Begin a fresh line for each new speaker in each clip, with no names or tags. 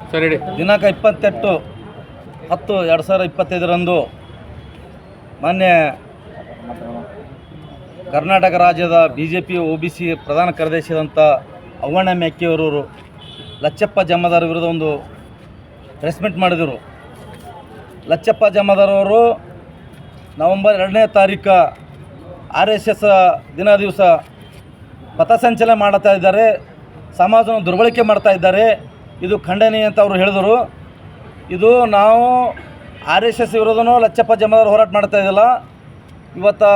ಸರಿ
ದಿನಾಂಕ ಇಪ್ಪತ್ತೆಂಟು, ಹತ್ತು, ಎರಡು ಸಾವಿರ ಇಪ್ಪತ್ತೈದರಂದು ಮಾನ್ಯ ಕರ್ನಾಟಕ ರಾಜ್ಯದ B J P O B C ಪ್ರಧಾನ ಕಾರ್ಯದರ್ಶಿಯಾದಂಥ ಅವ್ವಣ್ಣ ಮೆಕ್ಕಿಯವರು ಲಚ್ಚಪ್ಪ ಜಮಾದಾರ್ ವಿರುದ್ಧ ಒಂದು ಪ್ರೆಸ್ ಮೀಟ್ ಮಾಡಿದರು. ಲಚ್ಚಪ್ಪ ಜಮಾದಾರ್ ಅವರು ನವೆಂಬರ್ ಎರಡನೇ ತಾರೀಕು ಆರ್ ಎಸ್ ಎಸ್ ದಿನ ದಿವಸ ಪಥಸಂಚಲನ ಮಾಡ್ತಾ ಇದ್ದಾರೆ, ಸಮಾಜವನ್ನು ದುರ್ಬಳಕೆ ಮಾಡ್ತಾ ಇದ್ದಾರೆ. ಇದು ಖಂಡನೀಯ ಅಂತ ಅವರು ಹೇಳಿದರು. ಇದು ನಾವು ಆರ್ ಎಸ್ ಎಸ್ ವಿರೋಧನೂ ಲಚ್ಚಪ್ಪ ಜಮಾದವ್ರು ಹೋರಾಟ ಮಾಡ್ತಾ ಇದ್ದಿಲ್ಲ. ಇವತ್ತು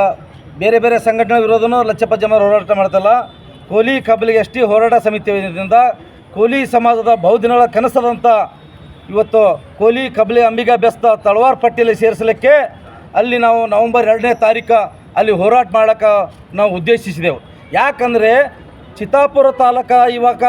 ಬೇರೆ ಬೇರೆ ಸಂಘಟನೆ ವಿರೋಧನೂ ಲಚ್ಚಪ್ಪ ಜಮಾದಾರ್ ಹೋರಾಟ ಮಾಡ್ತಾಯಿಲ್ಲ ಕೋಲಿ ಕಬ್ಬಲಿಗೆ ಎಸ್ ಟಿ ಹೋರಾಟ ಸಮಿತಿಯಿಂದ ಕೋಲಿ ಸಮಾಜದ ಬಹುದಿನಗಳ ಕನಸದಂಥ ಇವತ್ತು ಕೋಲಿ ಕಬ್ಲಿ ಅಂಬಿಗಾ ಬೆಸ್ತ ತಳವಾರ್ ಪಟ್ಟಿಯಲ್ಲಿ ಸೇರಿಸಲಿಕ್ಕೆ ಅಲ್ಲಿ ನಾವು ನವಂಬರ್ ಎರಡನೇ ತಾರೀಕು ಅಲ್ಲಿ ಹೋರಾಟ ಮಾಡೋಕೆ ನಾವು ಉದ್ದೇಶಿಸಿದೆವು. ಯಾಕಂದರೆ ಚಿತ್ತಾಪುರ ತಾಲೂಕ ಇವಾಗ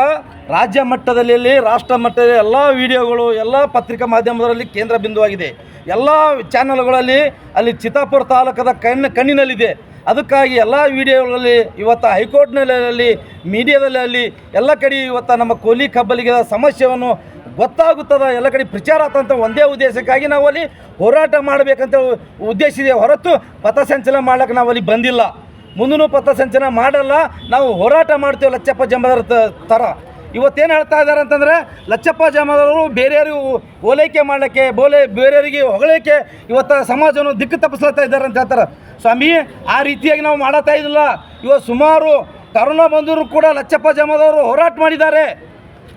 ರಾಜ್ಯ ಮಟ್ಟದಲ್ಲಿ ರಾಷ್ಟ್ರ ಮಟ್ಟದಲ್ಲಿ ಎಲ್ಲ ವಿಡಿಯೋಗಳು, ಎಲ್ಲ ಪತ್ರಿಕಾ ಮಾಧ್ಯಮದಲ್ಲಿ ಕೇಂದ್ರ ಬಿಂದುವಾಗಿದೆ. ಎಲ್ಲ ಚಾನಲ್ಗಳಲ್ಲಿ ಅಲ್ಲಿ ಚಿತ್ತಾಪುರ ತಾಲೂಕದ ಕಣ್ಣು ಕಣ್ಣಿನಲ್ಲಿದೆ. ಅದಕ್ಕಾಗಿ ಎಲ್ಲ ವಿಡಿಯೋಗಳಲ್ಲಿ ಇವತ್ತು ಹೈಕೋರ್ಟ್ನಲ್ಲಿ, ಮೀಡಿಯಾದಲ್ಲಿ ಅಲ್ಲಿ ಎಲ್ಲ ಕಡೆ ಇವತ್ತು ನಮ್ಮ ಕೋಲಿ ಕಬ್ಬಲಿಗೆ ಸಮಸ್ಯೆಯನ್ನು ಗೊತ್ತಾಗುತ್ತದೆ, ಎಲ್ಲ ಕಡೆ ಪ್ರಚಾರ ಆತಂತ ಒಂದೇ ಉದ್ದೇಶಕ್ಕಾಗಿ ನಾವು ಅಲ್ಲಿ ಹೋರಾಟ ಮಾಡಬೇಕಂತ ಉದ್ದೇಶಿದೆ ಹೊರತು ಪಥಸಂಚಲನ ಮಾಡೋಕ್ಕೆ ನಾವು ಅಲ್ಲಿ ಬಂದಿಲ್ಲ. ಮುಂದೂ ಪಥಸಂಚಲನ ಮಾಡಲ್ಲ. ನಾವು ಹೋರಾಟ ಮಾಡ್ತೇವೆ ಲಚ್ಚಪ್ಪ ಜಮದಾರ ತ- ಥರ ಇವತ್ತೇನು ಹೇಳ್ತಾ ಇದ್ದಾರೆ ಅಂತಂದರೆ, ಲಚ್ಚಪ್ಪ ಜಮಾದಾರರು ಬೇರೆಯವ್ರಿಗೆ ಓಲೈಕೆ ಮಾಡಲಿಕ್ಕೆ, ಬೋಲೆ, ಬೇರೆಯವರಿಗೆ ಹೊಗಳಿಕೆ ಇವತ್ತು ಸಮಾಜವನ್ನು ದಿಕ್ಕು ತಪ್ಪಿಸ್ಲತ್ತಾ ಇದ್ದಾರೆ ಅಂತ ಹೇಳ್ತಾರೆ. ಸ್ವಾಮಿ, ಆ ರೀತಿಯಾಗಿ ನಾವು ಮಾಡತ್ತಾ ಇದ್ದಿಲ್ಲ. ಇವತ್ತು ಸುಮಾರು ಕರೋನಾ ಬಂದರೂ ಕೂಡ ಲಚ್ಚಪ್ಪ ಜಮಾದವರು ಹೋರಾಟ ಮಾಡಿದ್ದಾರೆ.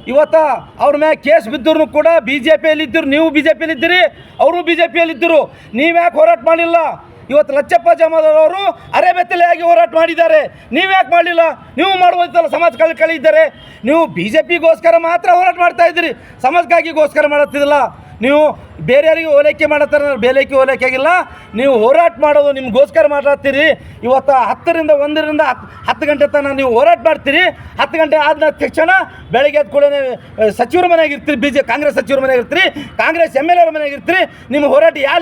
ಇವತ್ತು ಅವ್ರ ಮ್ಯಾಗ ಕೇಸ್ ಬಿದ್ದರೂ ಕೂಡ ಬಿ ಜೆ ಪಿಯಲ್ಲಿದ್ದರು ನೀವು ಬಿ ಜೆ ಪಿಯಲ್ಲಿದ್ದೀರಿ ಅವರು ಬಿ ಜೆ ಪಿಯಲ್ಲಿದ್ದರು ನೀವು ಯಾಕೆ ಹೋರಾಟ ಮಾಡಿಲ್ಲ? ಇವತ್ತು ಲಚ್ಚಪ್ಪ ಜಮಾದವರು ಅರೆಬೆತ್ತಲೆಯಾಗಿ ಹೋರಾಟ ಮಾಡಿದ್ದಾರೆ. ನೀವು ಯಾಕೆ ಮಾಡಲಿಲ್ಲ? ನೀವು ಮಾಡುವಂತಲ್ಲ ಸಮಾಜ ಕಳಿ ಕಳಿದ್ದಾರೆ ನೀವು ಬಿ ಜೆ ಪಿಗೋಸ್ಕರ ಮಾತ್ರ ಹೋರಾಟ ಮಾಡ್ತಾ ಇದ್ದೀರಿ. ಸಮಾಜಕ್ಕಾಗಿಗೋಸ್ಕರ ಮಾಡತ್ತಿದಿಲ್ಲ ನೀವು ಬೇರೆಯವರಿಗೆ ಓಲೈಕೆ ಮಾಡತ್ತಾರೆ ಬೇಲೈಕೆ ಓಲೈಕೆ ಆಗಿಲ್ಲ. ನೀವು ಹೋರಾಟ ಮಾಡೋದು ನಿಮಗೋಸ್ಕರ ಮಾಡತ್ತೀರಿ ಇವತ್ತು ಹತ್ತರಿಂದ ಒಂದರಿಂದ ಹತ್ತು ಹತ್ತು ಗಂಟೆ ತನಕ ನೀವು ಹೋರಾಟ ಮಾಡ್ತೀರಿ. ಹತ್ತು ಗಂಟೆ ಆದ ತಕ್ಷಣ ಬೆಳಗ್ಗೆ ಎದ್ದ ಕೂಡ ಸಚಿವರ ಮನೆಯಾಗ ಇರ್ತೀರಿ ಬಿ ಜೆ ಕಾಂಗ್ರೆಸ್ ಸಚಿವರ ಮನೆಯಾಗ ಇರ್ತೀರಿ, ಕಾಂಗ್ರೆಸ್ ಎಂ ಎಲ್ ಎರ ಮನೆಯಾಗ ಇರ್ತೀರಿ. ನಿಮ್ಮ ಹೋರಾಟ ಯಾವ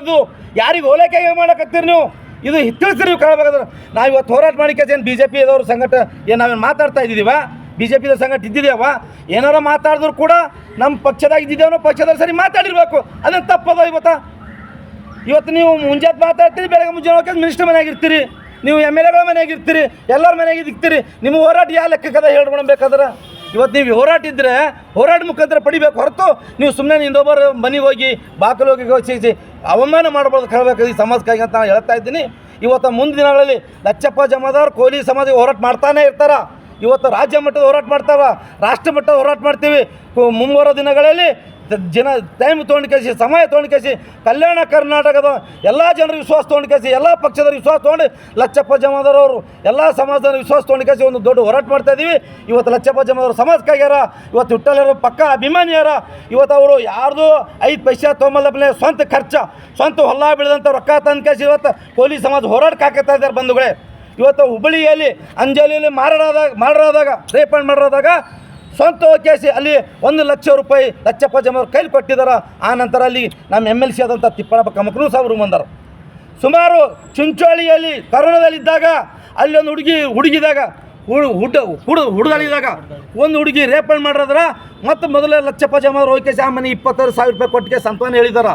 ಅದು? ಯಾರಿಗೆ ಓಲೈಕೆ ಮಾಡೋಕತ್ತೀರಿ ನೀವು? ಇದು ತಿಳಿಸ್ರಿ ನೀವು ಕೇಳಬೇಕಾದ್ರೆ. ನಾವು ಇವತ್ತು ಹೋರಾಟ ಮಾಡಿಕೆ ಬಿ ಜೆ ಪಿದವ್ರ ಸಂಘಟ ಏನು ನಾವೇನು ಮಾತಾಡ್ತಾ ಇದ್ದೀವ? ಬಿ ಜೆ ಪಿದ ಸಂಘಟ ಇದ್ದಿದ್ದೇವ ಏನಾರ ಮಾತಾಡಿದ್ರು ಕೂಡ ನಮ್ಮ ಪಕ್ಷದಾಗ ಇದ್ದಿದ್ದೇವನೋ ಪಕ್ಷದವ್ರು ಸರಿ ಮಾತಾಡಿರ್ಬೇಕು. ಅದನ್ನು ತಪ್ಪದ ಇವತ್ತು? ಇವತ್ತು ನೀವು ಮುಂಜಾನೆ ಮಾತಾಡ್ತೀರಿ, ಬೆಳಗ್ಗೆ ಮುಂಜಾನೆ ಹೋಗಿ ಮಿನಿಸ್ಟರ್ ಮನೆಯಾಗಿರ್ತೀರಿ ನೀವು ಎಂ ಎಲ್ ಎಗಳ ಮನೆಯಾಗಿರ್ತೀರಿ ಎಲ್ಲರ ಮನೆಯಾಗಿ ಇರ್ತೀರಿ. ನಿಮ್ಮ ಹೋರಾಟ ಯಾವ ಲೆಕ್ಕಕ್ಕದ ಹೇಳ್ಕೊಳ್ಬೇಕಾದ್ರೆ ಇವತ್ತು ನೀವು ಹೋರಾಟ ಇದ್ದರೆ ಹೋರಾಟ ಮುಖಾಂತರ ಪಡಿಬೇಕು ಹೊರತು ನೀವು ಸುಮ್ಮನೆ ಇನ್ನೊಬ್ಬರು ಮನೆಗೆ ಹೋಗಿ, ಬಾಕಲು ಹೋಗಿ ಯೋಚಿಸಿ ಅವಮಾನ ಮಾಡಬಾರ್ದು ಕೇಳಬೇಕು ಈ ಸಮಾಜಕ್ಕಾಗಿ ಅಂತ ನಾನು ಹೇಳ್ತಾ ಇದ್ದೀನಿ. ಇವತ್ತು ಮುಂದಿನ ದಿನಗಳಲ್ಲಿ ಲಚ್ಚಪ್ಪ ಜಮಾದಾರ್, ಕೋಲಿ ಸಮಾಜ ಹೋರಾಟ ಮಾಡ್ತಾನೆ ಇರ್ತಾರ. ಇವತ್ತು ರಾಜ್ಯ ಮಟ್ಟದ ಹೋರಾಟ ಮಾಡ್ತಾವ, ರಾಷ್ಟ್ರ ಮಟ್ಟದ ಹೋರಾಟ ಮಾಡ್ತೀವಿ. ಮುಂಬರೋ ದಿನಗಳಲ್ಲಿ ಜನ ಟೈಮ್ ತೊಗೊಂಡು ಕೇಸಿ ಸಮಯ ತೊಗೊಂಡು ಕೇಸಿ ಕಲ್ಯಾಣ ಕರ್ನಾಟಕದ ಎಲ್ಲ ಜನರ ವಿಶ್ವಾಸ ತೊಗೊಂಡು ಕೇಸಿ ಎಲ್ಲ ಪಕ್ಷದ ವಿಶ್ವಾಸ ತೊಗೊಂಡು ಲಚ್ಚಪ್ಪ ಜಮಾದರವರು ಎಲ್ಲ ಸಮಾಜದ ವಿಶ್ವಾಸ ತೊಗೊಂಡು ಕೇಸಿ ಒಂದು ದೊಡ್ಡ ಹೋರಾಟ ಮಾಡ್ತಾ ಇದ್ದೀವಿ ಇವತ್ತು ಲಚ್ಚಪ್ಪ ಜಮಾದವರು ಸಮಾಜಕ್ಕಾಗ್ಯಾರ, ಇವತ್ತು ಹುಟ್ಟಲ್ಯಾರ ಪಕ್ಕ ಅಭಿಮಾನಿಯಾರ, ಇವತ್ತು ಅವರು ಯಾರ್ದು ಐದು ಪೈಸೆ ತೊಂಬಲ್ಲೇ ಸ್ವಂತ ಖರ್ಚ, ಸ್ವಂತ ಹೊಲ ಬೆಳೆದಂಥ ರೊಕ್ಕ ತಂದು ಕೇಸಿ ಇವತ್ತು ಕೋಲಿ ಸಮಾಜ ಹೋರಾಟಕ್ಕೆ ಹಾಕತ್ತಾ ಇದ್ದಾರೆ ಬಂಧುಗಳೇ. ಇವತ್ತು ಹುಬ್ಬಳ್ಳಿಯಲ್ಲಿ ಅಂಜಲಿಯಲ್ಲಿ ಮಾರಾಡಾದಾಗ ಮಾಡಿರೋದಾಗ ರೇಪಣ್ ಮಾಡಿರೋದಾಗ ಸ್ವಂತ ಕೇಸಿ ಅಲ್ಲಿ ಒಂದು ಲಕ್ಷ ರೂಪಾಯಿ ಲಕ್ಷಪ್ಪ ಕೈಲಿ ಕೊಟ್ಟಿದ್ದಾರೆ ಆ ನಂತರ ಅಲ್ಲಿ ನಮ್ಮ ಎಂ ಎಲ್ ಸಿ ಆದಂಥ ತಿಪ್ಪಣಪ್ಪ ಕಮಕನೂ ಸಾಬ್ರು ಬಂದರು. ಸುಮಾರು ಚುಂಚೋಳಿಯಲ್ಲಿ ಕರೋನಾದಲ್ಲಿದ್ದಾಗ ಅಲ್ಲಿ ಒಂದು ಹುಡುಗಿ ಹುಡುಗಿದಾಗ, ಹುಡು ಹುಡ್ಡ ಹುಡು ಹುಡುಗಲಿದಾಗ ಒಂದು ಹುಡುಗಿ ರೇಪಣ್ ಮಾಡಿರೋದ್ರ ಮತ್ತು ಮೊದಲೇ ಲಕ್ಷಪ್ಪ ಜಮವ್ರು ಹೋಗಿ ಆ ಮನೆ ಇಪ್ಪತ್ತಾರು ಸಾವಿರ ರೂಪಾಯಿ ಕೊಟ್ಟಿಗೆ ಸಂತಾನ ಹೇಳಿದಾರ.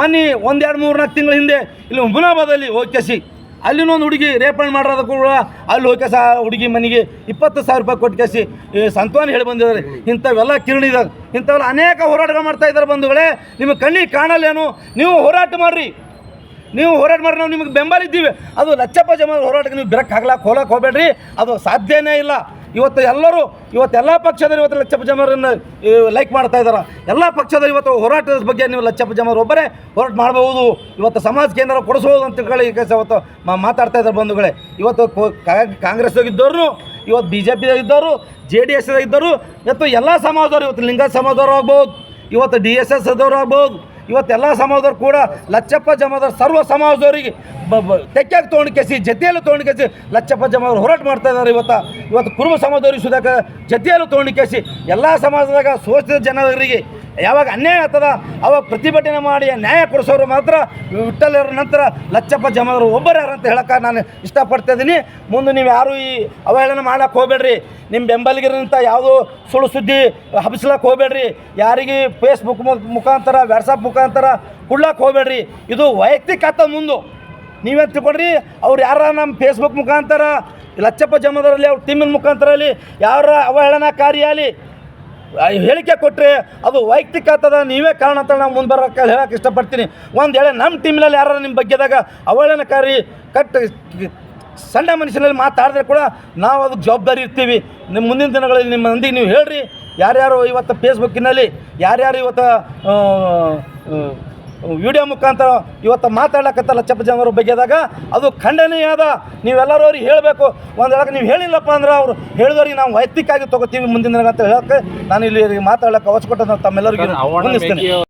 ಮನೆ ಒಂದೆರಡು ಮೂರು ನಾಲ್ಕು ತಿಂಗಳ ಹಿಂದೆ ಇಲ್ಲಿ ಮುನಾಬಾದಲ್ಲಿ ಹೋಗಿ ಕೇಸಿ ಅಲ್ಲಿನೂ ಒಂದು ಹುಡುಗಿ ರೇಪಣೆ ಮಾಡಿರೋದು ಕೂಡ ಅಲ್ಲಿ ಹೋಗಿ ಸಹ ಹುಡುಗಿ ಮನೆಗೆ ಇಪ್ಪತ್ತು ಸಾವಿರ ರೂಪಾಯಿ ಕೊಟ್ಟು ಈ ಸಂತಾನ ಹೇಳಿ ಬಂದಿದ್ದಾರೆ. ಇಂಥವೆಲ್ಲ ಕಿರಣಿದಾಗ ಇಂಥವೆಲ್ಲ ಅನೇಕ ಹೋರಾಟಗಳು ಮಾಡ್ತಾ ಇದ್ದಾರೆ ಬಂಧುಗಳೇ. ನಿಮಗೆ ಕಣ್ಣಿಗೆ ಕಾಣಲ್ಲೇನು? ನೀವು ಹೋರಾಟ ಮಾಡಿರಿ. ನೀವು ಹೋರಾಟ ಮಾಡಿ ನಾವು ನಿಮಗೆ ಬೆಂಬಲ ಇದ್ದೀವಿ. ಅದು ಲಚ್ಚಪ್ಪ ಜಮ ಹೋರಾಟಕ್ಕೆ ನೀವು ಬಿರಕ್ಕೆ ಹಾಕ್ಲಾಕೆ ಹೋಲಕ್ಕೆ ಹೋಗಬೇಡ್ರಿ. ಅದು ಸಾಧ್ಯನೇ ಇಲ್ಲ. ಇವತ್ತು ಎಲ್ಲರೂ, ಇವತ್ತು ಎಲ್ಲ ಪಕ್ಷದವರು ಇವತ್ತು ಲಚ್ಚಪ್ಪ ಜಮರನ್ನು ಲೈಕ್ ಮಾಡ್ತಾ ಇದ್ದಾರೆ ಎಲ್ಲ ಪಕ್ಷದವರು ಇವತ್ತು ಹೋರಾಟದ ಬಗ್ಗೆ ನೀವು ಲಚ್ಚಪ್ಪ ಜಮರ್ ಒಬ್ಬರೇ ಹೋರಾಟ ಮಾಡಬಹುದು. ಇವತ್ತು ಸಮಾಜಕ್ಕೆ ಏನಾರು ಕೊಡಿಸ್ಬೋದು ಅಂತ ಹೇಳಿ ಈಗ ಇವತ್ತು ಮಾತಾಡ್ತಾ ಇದ್ದಾರೆ ಬಂಧುಗಳೇ. ಇವತ್ತು ಕಾಂಗ್ರೆಸ್ ಹೋಗಿದ್ದವರು ಇವತ್ತು ಬಿ ಜೆ ಪಿದಾಗಿದ್ದವರು ಜೆ ಡಿ ಎಸ್ದಾಗಿದ್ದವರು ಇವತ್ತು ಎಲ್ಲ ಸಮಾಜದವರು ಇವತ್ತು ಲಿಂಗ ಸಮಾಜದವರು ಆಗ್ಬೋದು ಇವತ್ತು ಡಿ ಎಸ್ ಎಸ್ ಆಗ್ಬೋದು ಇವತ್ತೆಲ್ಲ ಸಮಾಜದವ್ರು ಕೂಡ ಲಚ್ಚಪ್ಪ ಜಮಾದವ್ರು ಸರ್ವ ಸಮಾಜದವರಿಗೆ ತೆಕ್ಕಾಗಿ ತೊಗೊಂಡು ಕೇಸಿ, ಜತೆಯಲ್ಲೂ ತೊಗೊಂಡು ಕೇಸಿ ಲಚ್ಚಪ್ಪ ಜಮಾದವ್ರು ಹೋರಾಟ ಮಾಡ್ತಾ ಇದ್ದಾರೆ ಇವತ್ತು. ಇವತ್ತು ಕುರುಬ ಸಮಾಜದವ್ರಿಗೆ ಸುಧಾಕ ಜತೆಯಲ್ಲೂ ತೊಗೊಂಡು ಕೇಸಿ. ಎಲ್ಲ ಸಮಾಜದಾಗ ಶೋಷಿತ ಜನರಿಗೆ ಯಾವಾಗ ಅನ್ಯಾಯ ಆಗ್ತದ ಅವಾಗ ಪ್ರತಿಭಟನೆ ಮಾಡಿ ನ್ಯಾಯ ಕೊಡಿಸೋರು ಮಾತ್ರ. ವಿಠಲರ ನಂತರ ಲಚ್ಚಪ್ಪ ಜಮದರು ಒಬ್ಬರು ಯಾರು ಅಂತ ಹೇಳಕ್ಕೆ ನಾನು ಇಷ್ಟಪಡ್ತಾ ಇದ್ದೀನಿ. ಮುಂದೆ ನೀವು ಯಾರು ಈ ಅವಹೇಳನ ಮಾಡಕ್ಕೆ ಹೋಗಬೇಡ್ರಿ. ನಿಮ್ಮ ಬೆಂಬಲಿಗರಂತ ಯಾವುದೋ ಸುಳ್ಳು ಸುದ್ದಿ ಹಬ್ಸ್ಲಕ್ಕೆ ಹೋಗ್ಬೇಡ್ರಿ. ಯಾರಿಗೆ ಫೇಸ್ಬುಕ್ ಮುಖಾಂತರ ವ್ಯಾಟ್ಸಪ್ ಮುಖಾಂತರ ಕೊಡ್ಲಕ್ಕೆ ಹೋಗ್ಬೇಡ್ರಿ. ಇದು ವೈಯಕ್ತಿಕ ಆತ ಮುಂದು. ನೀವೇನು ತಿಳ್ಕೊಡ್ರಿ ಅವ್ರು ಯಾರ ನಮ್ಮ ಫೇಸ್ಬುಕ್ ಮುಖಾಂತರ, ಲಚ್ಚಪ್ಪ ಜಮದರಲ್ಲಿ ಅವ್ರ ಟೀಮಿನ ಮುಖಾಂತರ ಅಲ್ಲಿ ಯಾರ ಅವಹೇಳನಕಾರಿ ಆಗಲಿ. ಆ ಹೇಳಿಕೆ ಕೊಟ್ಟರೆ ಅದು ವೈಯಕ್ತಿಕ ಆಗ್ತದ ನೀವೇ ಕಾರಣ ಅಂತ ನಾವು ಮುಂದೆ ಬರೋಕ್ಕೆ ಹೇಳಕ್ಕೆ ಇಷ್ಟಪಡ್ತೀನಿ. ಒಂದು ಹೇಳಿ ನಮ್ಮ ಟೀಮ್ನಲ್ಲಿ ಯಾರು ನಿಮ್ಮ ಬಗ್ಗೆದಾಗ ಅವಹೇಳನಕಾರಿ ಕಟ್ ಸಣ್ಣ ಮನುಷ್ಯನಲ್ಲಿ ಮಾತಾಡಿದ್ರೆ ಕೂಡ ನಾವು ಅದಕ್ಕೆ ಜವಾಬ್ದಾರಿ ಇರ್ತೀವಿ. ನಿಮ್ಮ ಮುಂದಿನ ದಿನಗಳಲ್ಲಿ ನಿಮ್ಮ ಮಂದಿಗೆ ನೀವು ಹೇಳ್ರಿ. ಯಾರ್ಯಾರು ಇವತ್ತು ಫೇಸ್ಬುಕ್ಕಿನಲ್ಲಿ ಯಾರ್ಯಾರು ಇವತ್ತು ವಿಡಿಯೋ ಮುಖಾಂತರ ಇವತ್ತು ಮಾತಾಡಕತ್ತ ಚಪ್ಪ ಜನರ ಬಗ್ಗೆದಾಗ ಅದು ಅದ ನೀವೆಲ್ಲರೂ ಅವ್ರಿಗೆ ಹೇಳಬೇಕು. ಒಂದು ಹೇಳಕ್ಕೆ ನೀವು ಹೇಳಿಲ್ಲಪ್ಪ ಅಂದ್ರೆ ಅವರು ಹೇಳಿದವ್ರಿಗೆ ನಾವು ವೈಯಕ್ತಿಕವಾಗಿ ತೊಗೋತೀವಿ ಮುಂದಿನ ದಿನ ಅಂತ ಹೇಳಕ್ಕೆ ನಾನು ಇಲ್ಲಿ ಮಾತಾಡಕ್ಕೆ ತಮ್ಮೆಲ್ಲರಿಗೂ
ಅವನ
ಹೊಂದಿಸ್ತೇನೆ
ಮೇಕೆ